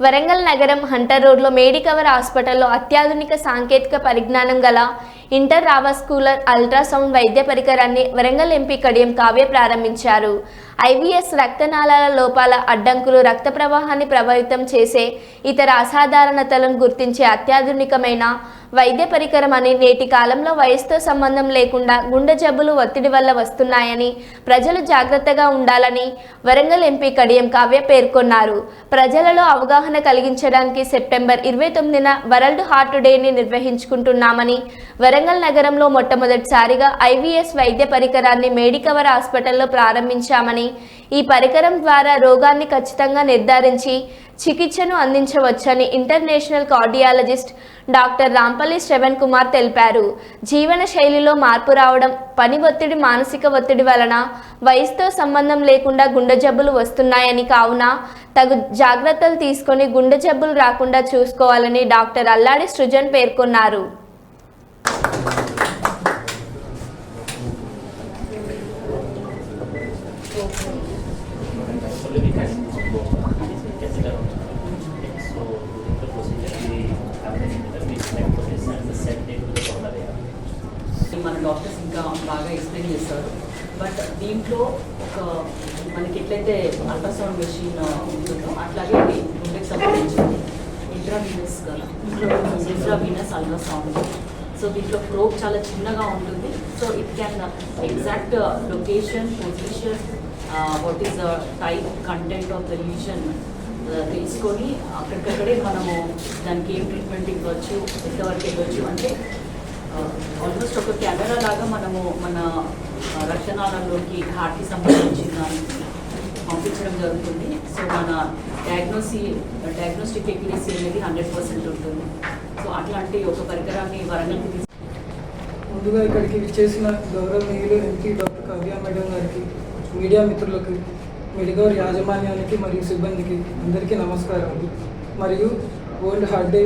వరంగల్ నగరం హంటర్ రోడ్లో మేడికవర్ హాస్పిటల్లో అత్యాధునిక సాంకేతిక పరిజ్ఞానం గల ఇంటర్ రావాస్కూలర్ అల్ట్రాసౌండ్ వైద్య పరికరాన్ని వరంగల్ ఎంపీ కడియం కావ్య ప్రారంభించారు. ఐవీఎస్ రక్తనాళాల లోపాల అడ్డంకులు రక్త ప్రవాహాన్ని ప్రభావితం చేసే ఇతర అసాధారణతలను గుర్తించే అత్యాధునికమైన వైద్య పరికరం అని నేటి కాలంలో వయసుతో సంబంధం లేకుండా గుండె జబ్బులు ఒత్తిడి వల్ల వస్తున్నాయని ప్రజలు జాగ్రత్తగా ఉండాలని వరంగల్ ఎంపీ కడియం కావ్య పేర్కొన్నారు. ప్రజలలో అవగాహన కలిగించడానికి సెప్టెంబర్ ఇరవై తొమ్మిదిన వరల్డ్ హార్ట్ డేని నిర్వహించుకుంటున్నామని వరంగల్ నగరంలో మొట్టమొదటిసారిగా ఐవీఎస్ వైద్య పరికరాన్ని మేడికవర్ హాస్పిటల్లో ప్రారంభించామని ఈ పరికరం ద్వారా రోగాన్ని ఖచ్చితంగా నిర్ధారించి చికిత్సను అందించవచ్చని international cardiologist doctor Rampalli Shravan Kumar తెలిపారు. జీవన శైలిలో మార్పు రావడం పని ఒత్తిడి మానసిక ఒత్తిడి వలన వయసుతో సంబంధం లేకుండా గుండె జబ్బులు వస్తున్నాయని కావున తగు జాగ్రత్తలు తీసుకొని గుండె జబ్బులు రాకుండా చూసుకోవాలని డాక్టర్ అల్లాడి సృజన్ పేర్కొన్నారు. దీంట్లో ఒక మనకి ఎట్లయితే అల్ట్రాసౌండ్ మెషిన్ ఉంటుందో అట్లాగే గుండెకి సంబంధించింది. Intravenous intravenous ultrasound. సో దీంట్లో ప్రోబ్ చాలా చిన్నగా ఉంటుంది. So it can exact location position what is the type content of the lesion తెలుసుకొని అక్కడికక్కడే మనము దానికి ఏం ట్రీట్మెంట్ ఇవ్వచ్చు ఎంతవరకు ఇవ్వచ్చు అంటే ఆల్మోస్ట్ ఒక కెమెరా లాగా మనము మన రక్షణాలలోకి హార్ట్కి సంబంధించిన పంపించడం జరుగుతుంది. సో మన డయాగ్నోసి డయాగ్నోస్టిక్ ఎక్యురసీ అనేది హండ్రెడ్ పర్సెంట్ ఉంటుంది. సో అట్లాంటి ఒక పరికరాన్ని వరంగల్కి ముందుగా ఇక్కడికి విచ్చేసిన గౌరవనీయులు ఎంపీ డాక్టర్ కావ్య మేడం గారికి మీడియా మిత్రులకు మెడికవర్ యాజమాన్యానికి మరియు సిబ్బందికి అందరికీ నమస్కారం మరియు వరల్డ్ హార్ట్ డే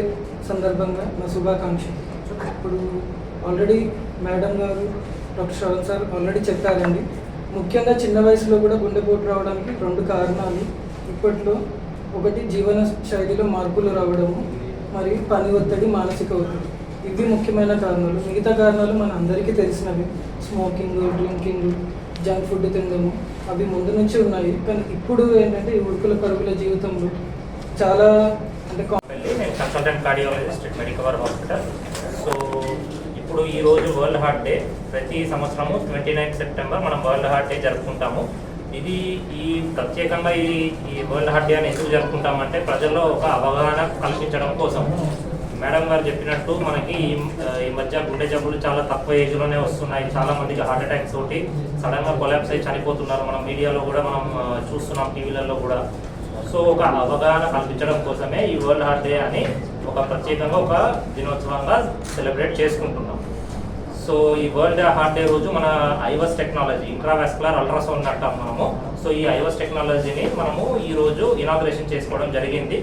సందర్భంగా నా శుభాకాంక్షలు. ఇప్పుడు ఆల్రెడీ మేడం గారు డాక్టర్ శ్రవణ్ సార్ ఆల్రెడీ చెప్పారండి. ముఖ్యంగా చిన్న వయసులో కూడా గుండెపోటు రావడానికి రెండు కారణాలు. ఇప్పట్లో ఒకటి జీవన శైలిలో మార్పులు రావడము మరియు పని ఒత్తిడి మానసిక ఒత్తిడి. ఇవి ముఖ్యమైన కారణాలు. మిగతా కారణాలు మన అందరికీ తెలిసినవి. స్మోకింగ్ డ్రింకింగ్ జంక్ ఫుడ్ తినడము అవి ముందు నుంచి ఉన్నాయి. కానీ ఇప్పుడు ఏంటంటే ఈ ఉడుకుల పరుగుల జీవితంలో చాలా అంటే consultant cardiologist Medicover hospital so ఇప్పుడు ఈ రోజు వరల్డ్ హార్ట్ డే ప్రతి సంవత్సరము ట్వంటీ నైన్ సెప్టెంబర్ మనం వరల్డ్ హార్ట్ డే జరుపుకుంటాము. ఇది ఈ ప్రత్యేకంగా ఈ ఈ వరల్డ్ హార్ట్ డే అని ఎందుకు జరుపుకుంటామంటే ప్రజల్లో ఒక అవగాహన కల్పించడం కోసం. మేడం గారు చెప్పినట్టు మనకి ఈ ఈ మధ్య గుండె జబ్బులు చాలా తక్కువ ఏజ్లోనే వస్తున్నాయి. చాలా మందికి హార్ట్ అటాక్స్ తోటి సడన్గా కొలాప్స్ అయి చనిపోతున్నారు. మనం మీడియాలో కూడా మనం చూస్తున్నాం టీవీలలో కూడా. సో ఒక అవగాహన కల్పించడం కోసమే ఈ వరల్డ్ హార్ట్ డే అని ఒక ప్రత్యేకంగా ఒక దినోత్సవంగా సెలబ్రేట్ చేసుకుంటున్నాం. సో ఈ వరల్డ్ హార్ట్ డే రోజు మన ఐవస్ టెక్నాలజీ ఇంట్రావాస్కులర్ అల్ట్రాసౌండ్ అంటాం మనము. సో ఈ ఐవస్ టెక్నాలజీని మనము ఈ రోజు ఇనాగ్రేషన్ చేసుకోవడం జరిగింది.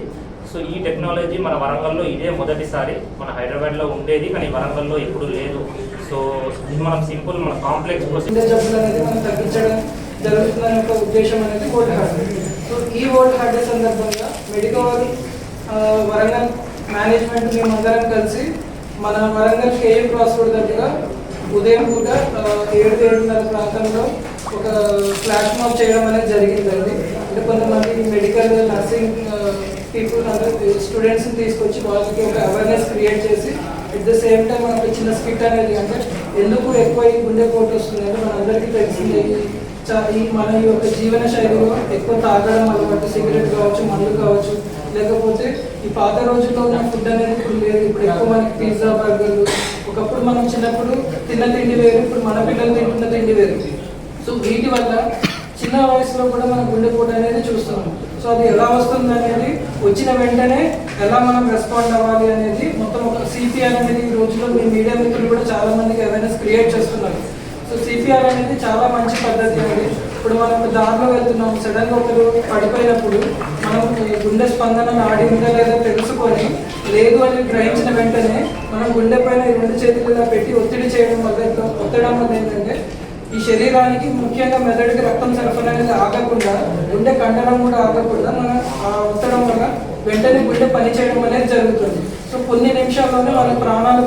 సో ఈ టెక్నాలజీ మన వరంగల్లో ఇదే మొదటిసారి మన హైదరాబాద్లో ఉండేది కానీ వరంగల్లో ఎప్పుడు లేదు. సో ఇది మనం సింపుల్ మన కాంప్లెక్స్ కోసం తగ్గించడం జరుగుతుందనే ఒక ఉద్దేశం అనేది ఈ ఓట్ హార్ట్ సందర్భంగా మెడికవర్ వరంగల్ మేనేజ్మెంట్ మేమందరం కలిసి మన వరంగల్ కేఎం క్రాస్ రోడ్ దగ్గర ఉదయం పూట ఏడు ఏడున్నర ప్రాంతంలో ఒక ఫ్లాష్ మాప్ చేయడం అనేది జరిగిందండి. అంటే కొంతమంది మెడికల్ నర్సింగ్ పీపుల్ అందరూ స్టూడెంట్స్ని తీసుకొచ్చి వాళ్ళకి ఒక అవేర్నెస్ క్రియేట్ చేసి అట్ ద సేమ్ టైం మనకి చిన్న స్కిట్ అనేది అంటే ఎందుకు ఎక్కువ ఈ గుండె పోటు వస్తుందంటే మనందరికీ తెలిసిందే. ఈ ఈ మన ఈ యొక్క జీవన శైలిలో ఎక్కువ తాగడం అలవాటు సిగరెట్ కావచ్చు మందు కావచ్చు లేకపోతే ఈ పాత రోజుల్లో ఉన్న ఫుడ్ అనేది ఇప్పుడు లేదు. ఇప్పుడు ఎక్కువ మనకి పిజ్జా బర్గర్లు. ఒకప్పుడు మనం చిన్నప్పుడు తిన్న తిండి వేరు ఇప్పుడు మన పిల్లలు తింటున్న తిండి వేరు. సో వీటి వల్ల చిన్న వయసులో కూడా మనం గుండెపోటు అనేది చూస్తున్నాం సో అది ఎలా వస్తుంది అనేది వచ్చిన వెంటనే ఎలా మనం రెస్పాండ్ అవ్వాలి అనేది మొత్తం ఒక సిపిఆర్ అనేది ఈ రోజుల్లో మీ మీడియా మిత్రులు కూడా చాలా మందికి అవేర్నెస్ క్రియేట్ చేస్తున్నారు. సో సిపిఆర్ అనేది చాలా మంచి పద్ధతి అండి. ఇప్పుడు మనం దారిలో వెళ్తున్నాం. సడన్గా ఒకరు పడిపోయినప్పుడు మనం ఈ గుండె స్పందన నాడి ఉందా లేదా తెలుసుకొని లేదు అని గ్రహించిన వెంటనే మనం గుండె పైన రెండు చేతులు ఇలా పెట్టి ఒత్తిడి చేయడం వల్ల ఒత్తడం వల్ల ఏంటంటే ఈ శరీరానికి ముఖ్యంగా మెదడుకి రక్తం సరఫరా అనేది ఆగకుండా గుండె కండరం కూడా ఆగకుండా మన ఆ ఒత్తడం వల్ల వెంటనే గుండె పనిచేయడం అనేది జరుగుతుంది. సో కొన్ని నిమిషాల్లోనే మన ప్రాణాలు